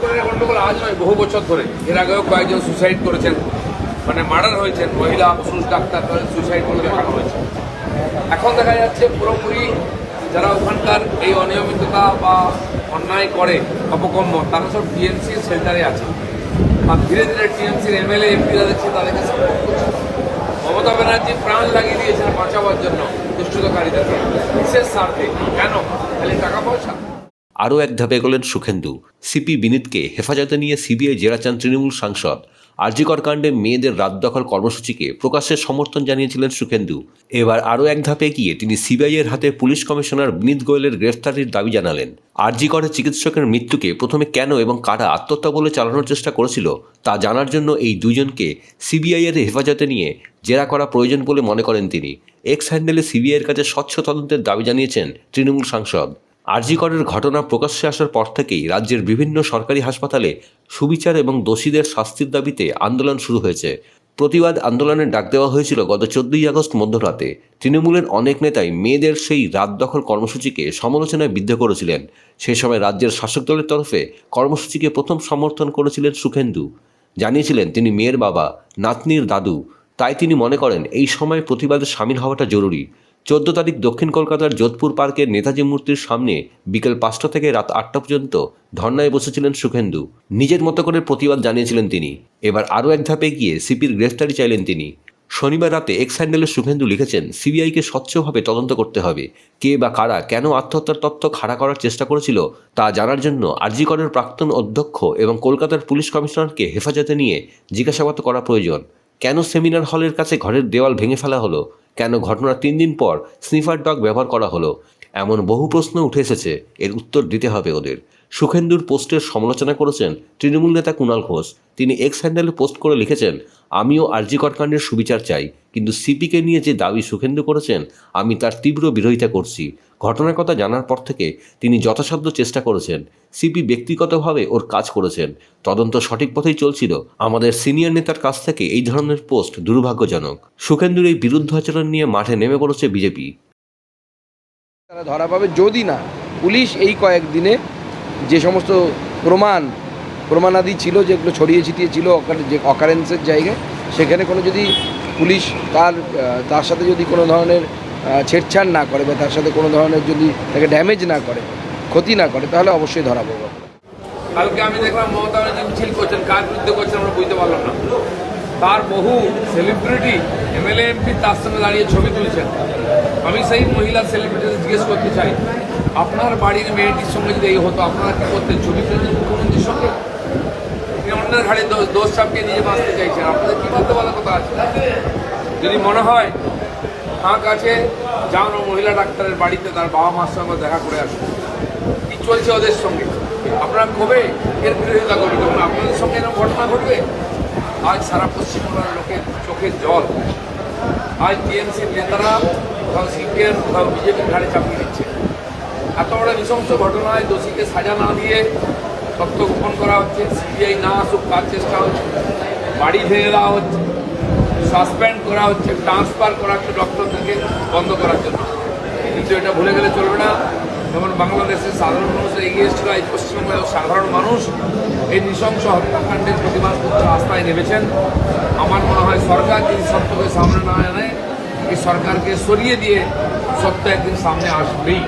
আরজিকরের গন্ডগোল আজ নয়, বহু বছর ধরে। এর আগেও কয়েকজন সুসাইড করেছেন। মানে মার্ডার হয়েছেন, মহিলা, পুরুষ, ডাক্তার সুসাইড করে দেখানো হয়েছে। এখন দেখা যাচ্ছে পুরোপুরি যারা ওখানকার এই অনিয়মিততা বা অন্যায় করে অপকম্য তারা সব টিএমসি সেন্টারে আছে। আর ধীরে ধীরে টিএমসির এমএলএ এমপিরা দেখছে তাদেরকে সাপোর্ট মমতা ব্যানার্জি প্রাণ লাগিয়ে দিয়েছেন বাঁচাবার জন্য দুষ্কৃতকারীদেরকে। বিশেষ স্বার্থে কেন? খালি টাকা পয়সা? আরও এক ধাপে এগোলেন সুখেন্দু। সিপি বিনীতকে হেফাজতে নিয়ে সিবিআই জেরা চান তৃণমূল সাংসদ আরজিকর কাণ্ডে মেয়েদের রাত দখল কর্মসূচিকে প্রকাশ্যে সমর্থন জানিয়েছিলেন সুখেন্দু। এবার আরও এক ধাপে এগিয়ে তিনি সিবিআইয়ের হাতে পুলিশ কমিশনার বিনীত গোয়েলের গ্রেফতারির দাবি জানালেন। আরজিকরের চিকিৎসকের মৃত্যুকে প্রথমে কেন এবং কারা আত্মহত্যা বলে চালানোর চেষ্টা করেছিল তা জানার জন্য এই দুজনকে সিবিআইয়ের হেফাজতে নিয়ে জেরা করা প্রয়োজন বলে মনে করেন তিনি। এক্স হ্যান্ডেলে সিবিআইয়ের কাছে স্বচ্ছ তদন্তের দাবি জানিয়েছেন তৃণমূল সাংসদ। আরজিকরের ঘটনা প্রকাশ্যে আসার পর থেকেই রাজ্যের বিভিন্ন সরকারি হাসপাতালে সুবিচার এবং দোষীদের শাস্তির দাবিতে আন্দোলন শুরু হয়েছে। প্রতিবাদ আন্দোলনের ডাক দেওয়া হয়েছিল গত চোদ্দই আগস্ট মধ্যরাতে। তৃণমূলের অনেক নেতাই মেয়েদের সেই রাত দখল কর্মসূচিকে সমালোচনায় বিদ্ধ করেছিলেন। সেই সময় রাজ্যের শাসক দলের তরফে কর্মসূচিকে প্রথম সমর্থন করেছিলেন সুখেন্দু। জানিয়েছিলেন, তিনি মেয়ের বাবা, নাতনির দাদু। তাই তিনি মনে করেন, এই সময় প্রতিবাদে সামিল হওয়াটা জরুরি। চোদ্দ তারিখ দক্ষিণ কলকাতার যোধপুর পার্কের নেতাজি মূর্তির সামনে বিকেল পাঁচটা থেকে রাত আটটা পর্যন্ত ধর্নায় বসেছিলেন সুখেন্দু। নিজের মতো করে প্রতিবাদ জানিয়েছিলেন তিনি। এবার আরও এক ধাপে গিয়ে সিপির গ্রেফতারি চাইলেন তিনি। শনিবার রাতে এক্স হ্যান্ডেলে শুভেন্দু লিখেছেন, সিবিআইকে স্বচ্ছভাবে তদন্ত করতে হবে। কে বা কারা কেন আত্মহত্যার তথ্য খাড়া করার চেষ্টা করেছিল তা জানার জন্য আরজিকরের প্রাক্তন অধ্যক্ষ এবং কলকাতার পুলিশ কমিশনারকে হেফাজতে নিয়ে জিজ্ঞাসাবাদ করা প্রয়োজন। কেন সেমিনার হলের কাছে ঘরের দেওয়াল ভেঙে ফেলা হলো? কেন ঘটনার তিন দিন পর স্নিফার ডগ ব্যবহার করা হলো? এমন বহু প্রশ্ন উঠে এসেছে, এর উত্তর দিতে হবে ওদের। সুখেন্দুর পোস্টের সমালোচনা করেছেন তৃণমূল নেতা কুণাল ঘোষ। তিনি এক্স হ্যান্ডেলে পোস্ট করে লিখেছেন আমিও আরজিকর কাণ্ডের সুবিচার চাই, কিন্তু সিপিকে নিয়ে যে দাবি সুখেন্দু করেছেন, আমি তার তীব্র বিরোধিতা করছি। ঘটনার কথা জানার পর থেকে তিনি যথাসাধ্য চেষ্টা করেছেন। সিপি ব্যক্তিগতভাবে ওর কাজ করেছেন। তদন্ত সঠিক পথেই চলছিল। আমাদের সিনিয়র নেতার কাছ থেকে এই ধরনের পোস্ট দুর্ভাগ্যজনক। সুখেন্দুর এই বিরুদ্ধ আচরণ নিয়ে মাঠে নেমে পড়েছে বিজেপি। তারা ধরা পাবে যদি না, পুলিশ এই কয়েকদিনে যে সমস্ত প্রমাণ, প্রমাণাদি ছিল, যেগুলো ছড়িয়ে ছিটিয়ে ছিল যে অকারেন্সের জায়গায় সেখানে কোনো যদি পুলিশ তার তার সাথে যদি কোনো ধরনের ছেড়ছাড় না করে বা তার সাথে কোনো ধরনের যদি তাকে ড্যামেজ না করে, ক্ষতি না করে, তাহলে অবশ্যই ধরা পড়বে। কালকে আমি দেখলাম মমতা ব্যানার্জি মিছিল করছেন, কার বিরুদ্ধে করছেন আমরা বুঝতে পারলাম না। তার বহু সেলিব্রিটি এমএলএ এমপি তার সঙ্গে দাঁড়িয়ে ছবি তুলছেন। আমি সেই মহিলা সেলিব্রিটি জিজ্ঞেস করতে চাই, আপনার বাড়ির মেয়েটির সঙ্গে যদি এই হতো, আপনারা কি করতেন? ছবি তুলছেন মুখ্যমন্ত্রীর সঙ্গে? অন্যের ঘাড়ে দোষ চাপিয়ে নিজে বাঁচতে চাইছেন। আপনাদের কি বলতে বলার কথা আছে? যদি মনে হয় ফাঁক আছে যান ও মহিলা ডাক্তারের বাড়িতে, তার বাবা মার সঙ্গে দেখা করে আসুন। কি চলছে ওদের সঙ্গে? আপনারা কবে এর বিরোধিতা করবে। যখন আপনাদের সঙ্গে এরকম ঘটনা ঘটবে? আজ সারা পশ্চিমবঙ্গের লোকের চোখের জল। আজ টিএমসির নেতারা কোথাও সিপিএম কোথাও বিজেপির ঘাড়ে চাপিয়ে দিচ্ছে এত বড় নৃশংস ঘটনায় দোষীকে সাজা না দিয়ে তথ্য গোপন করা হচ্ছে সিবিআই না আসুক, তার চেষ্টা হচ্ছে, বাড়ি ভেঙে দেওয়া হচ্ছে সাসপেন্ড করা হচ্ছে ট্রান্সফার করা হচ্ছে ডক্টরদেরকে বন্ধ করার জন্য। কিন্তু এটা ভুলে গেলে চলবে না। যেমন বাংলাদেশের সাধারণ মানুষ এগিয়ে এসেছিল, এই পশ্চিমবঙ্গের সাধারণ মানুষ, এই নৃশংস হত্যাকাণ্ডের প্রতিবাদ করতে রাস্তায় নেমেছেন। আমার মনে হয় সরকার যদি সত্যকে সামনে না আনে, এই সরকারকে সরিয়ে দিয়ে সত্য একদিন সামনে আসবেই।